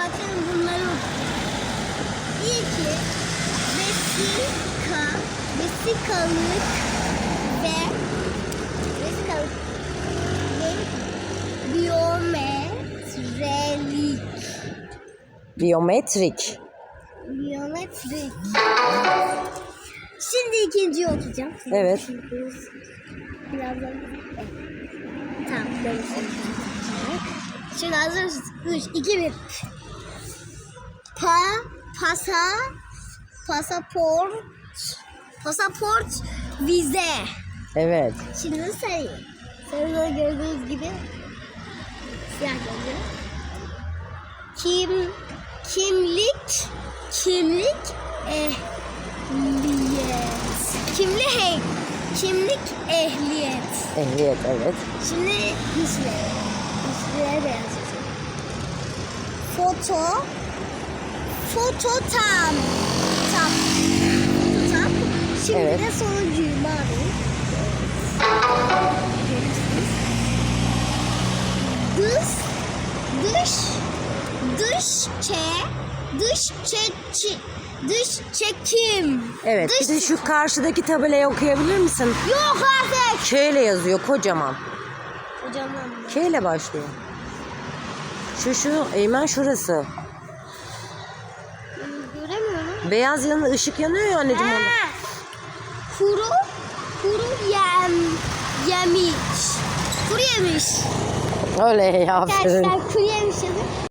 baksana bunları İlki vesika, vesikalık ve vesikalık ve biyometrelik. Biyometrik. Biyometrik. Şimdi ikinciyi okuyacağım. Evet. Birazdan. Tamam. Şimdi hazır mısınız? 3, 2, 1. Pa, pasa, pasaport, pasaport, vize. Evet. Şimdi sayayım. Sarıda gördüğünüz gibi siyah gözlü. Kim, kimlik, kimlik, ehliyet. Kimlik, he, kimlik, ehliyet. Ehliyet evet. Şimdi hiçbir. Hiçbir'e beyaz. Foto. Foto tam. Tam. Şimdi Evet. de sonuncuyu. Görürsünüz. Dış. Dış. Dış çe. Dış çe. Dış çekim. Evet. Dış Bir de şu karşıdaki tabelayı okuyabilir misin? Yok artık. K ile yazıyor kocaman. Hocam ben K ile başlıyor. Şu şu Eymen şurası. Beyaz yanı ışık yanıyor ya anneciğim onda. Ha, Kuru, kuru yem, yemiş. Kuru yemiş. Öyle ya aferin. Gerçekten kuru yemiş